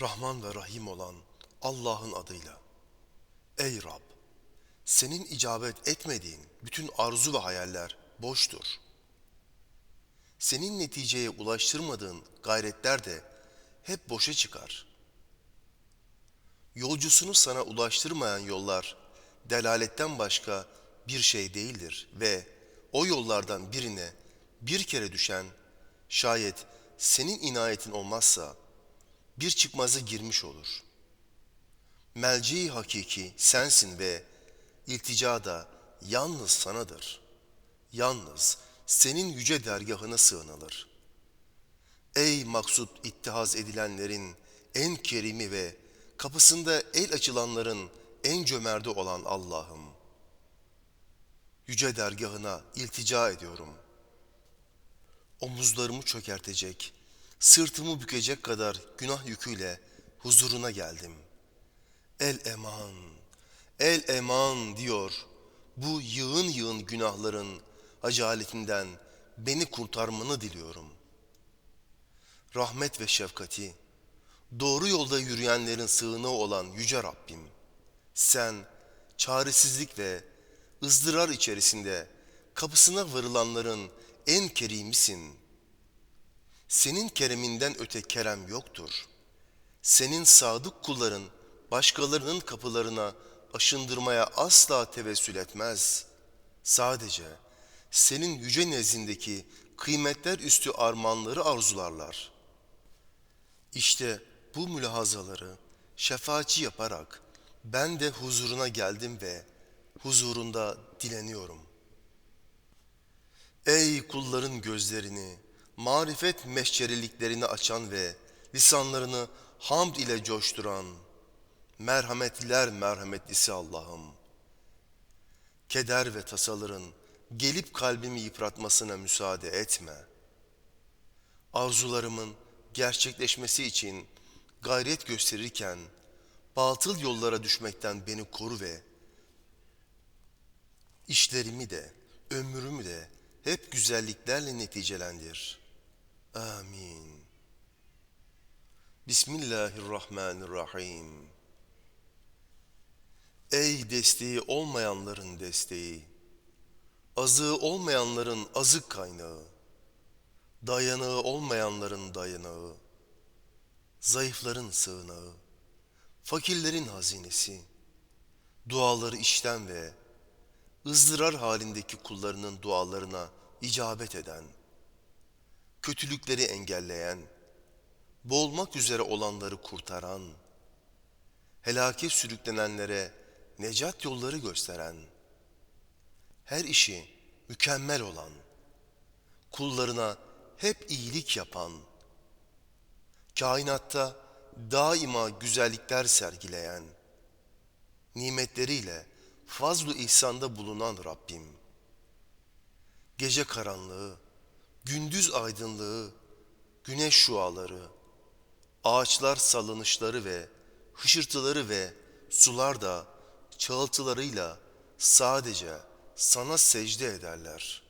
Rahman ve Rahim olan Allah'ın adıyla. Ey Rab! Senin icabet etmediğin bütün arzu ve hayaller boştur. Senin neticeye ulaştırmadığın gayretler de hep boşa çıkar. Yolcusunu sana ulaştırmayan yollar delaletten başka bir şey değildir ve o yollardan birine bir kere düşen şayet senin inayetin olmazsa bir çıkmazı girmiş olur. Melci hakiki sensin ve iltica da yalnız sanadır. Yalnız senin yüce dergahına sığınılır. Ey maksut ittihaz edilenlerin en kerimi ve kapısında el açılanların en cömerti olan Allah'ım. Yüce dergahına iltica ediyorum. Omuzlarımı çökertecek, sırtımı bükecek kadar günah yüküyle huzuruna geldim. El eman, el eman diyor. Bu yığın yığın günahların acaletinden beni kurtarmanı diliyorum. Rahmet ve şefkati, doğru yolda yürüyenlerin sığınağı olan Yüce Rabbim, sen çaresizlik ve ızdırar içerisinde kapısına varılanların en kerimisin. Senin kereminden öte kerem yoktur. Senin sadık kulların başkalarının kapılarına aşındırmaya asla tevessül etmez. Sadece senin yüce nezdindeki kıymetler üstü armağanları arzularlar. İşte bu mülahazaları şefaatçi yaparak ben de huzuruna geldim ve huzurunda dileniyorum. Ey kulların gözlerini, marifet meşçeriliklerini açan ve lisanlarını hamd ile coşturan, merhametliler merhametlisi Allah'ım. Keder ve tasaların gelip kalbimi yıpratmasına müsaade etme. Arzularımın gerçekleşmesi için gayret gösterirken batıl yollara düşmekten beni koru ve işlerimi de ömrümü de hep güzelliklerle neticelendir. Amin. Bismillahirrahmanirrahim. Ey desteği olmayanların desteği, azığı olmayanların azık kaynağı, dayanağı olmayanların dayanağı, zayıfların sığınağı, fakirlerin hazinesi, duaları işten ve ızdırar halindeki kullarının dualarına icabet eden, kötülükleri engelleyen, boğulmak üzere olanları kurtaran, helake sürüklenenlere necat yolları gösteren, her işi mükemmel olan, kullarına hep iyilik yapan, kainatta daima güzellikler sergileyen, nimetleriyle fazlu ihsanda bulunan Rabbim, gece karanlığı, gündüz aydınlığı, güneş şuaları, ağaçlar salınışları ve hışırtıları ve sular da çağıltılarıyla sadece sana secde ederler.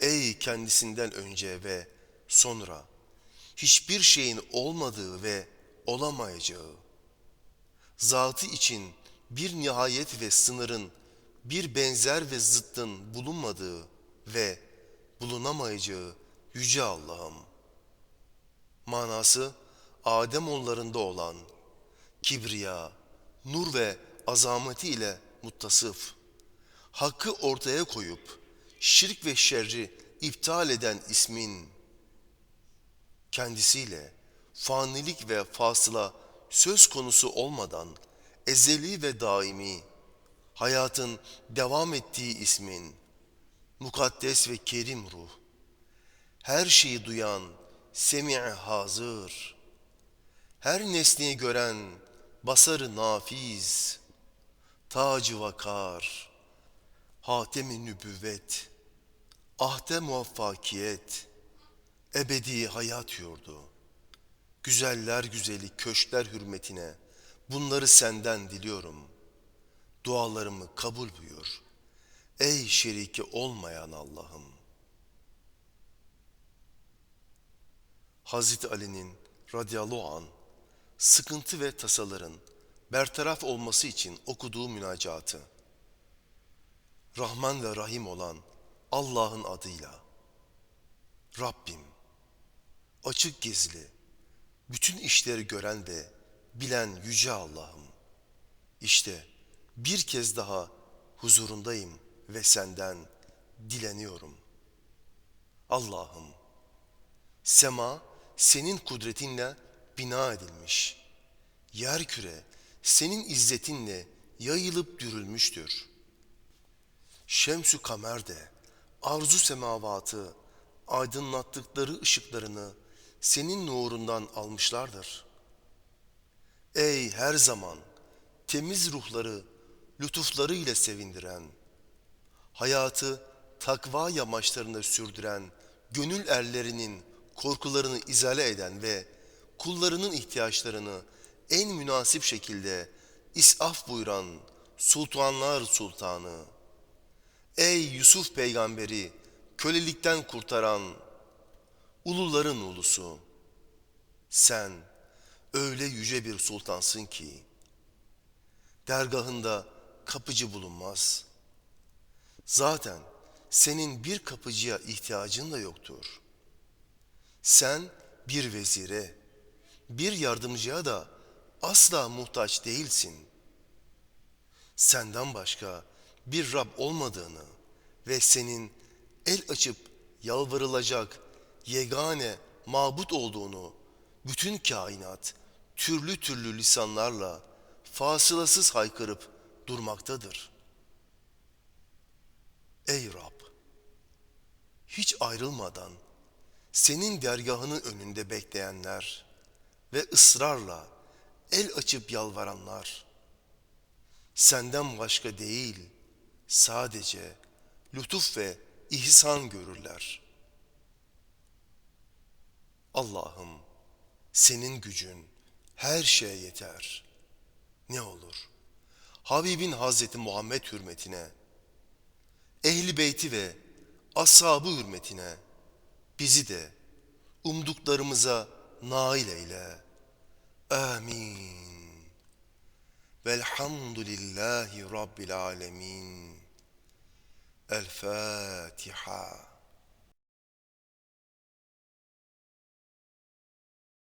Ey kendisinden önce ve sonra hiçbir şeyin olmadığı ve olamayacağı, zatı için bir nihayet ve sınırın, bir benzer ve zıttın bulunmadığı ve bulunamayacağı Yüce Allah'ım. Manası Adem onlarında olan kibriya, nur ve azameti ile muttasıf, hakkı ortaya koyup şirk ve şerri iptal eden ismin kendisiyle fanilik ve fasıla söz konusu olmadan ezeli ve daimi, hayatın devam ettiği ismin, mukaddes ve kerim ruh, her şeyi duyan, semi' hazır, her nesneyi gören, basarı nafiz, tacı vakar, hatemi nübüvvet, ahde muvaffakiyet, ebedi hayat yurdu, güzeller güzeli köşkler hürmetine, Bunları senden diliyorum. Dualarımı kabul buyur. Ey şeriki olmayan Allah'ım. Hazreti Ali'nin radıyallahu an sıkıntı ve tasaların bertaraf olması için okuduğu münacatı. Rahman ve Rahim olan Allah'ın adıyla. Rabbim, açık gizli, bütün işleri gören ve bilen yüce Allah'ım. İşte bir kez daha huzurundayım ve senden dileniyorum. Allah'ım, sema senin kudretinle bina edilmiş. Yer küre senin izzetinle yayılıp dürülmüştür. Şemsü kamer de arzu semavatı aydınlattıkları ışıklarını senin nurundan almışlardır. Ey her zaman temiz ruhları lütufları ile sevindiren, hayatı takva yamaçlarında sürdüren, gönül erlerinin korkularını izale eden ve kullarının ihtiyaçlarını en münasip şekilde isaf buyuran sultanlar sultanı, ey Yusuf peygamberi kölelikten kurtaran uluların ulusu, sen öyle yüce bir sultansın ki, dergahında kapıcı bulunmaz. Zaten senin bir kapıcıya ihtiyacın da yoktur. Sen bir vezire, bir yardımcıya da asla muhtaç değilsin. Senden başka bir Rab olmadığını ve senin el açıp yalvarılacak yegane mabut olduğunu bütün kainat türlü türlü lisanlarla fasılasız haykırıp durmaktadır. Ey Rab! Hiç ayrılmadan senin dergahının önünde bekleyenler ve ısrarla el açıp yalvaranlar senden başka değil sadece lütuf ve ihsan görürler. Allah'ım senin gücün her şeye yeter. Ne olur Habibin Hazreti Muhammed hürmetine, ehli beyti ve ashabı hürmetine bizi de umduklarımıza nail eyle. Amin. Velhamdülillahi Rabbil alemin. El Fatiha.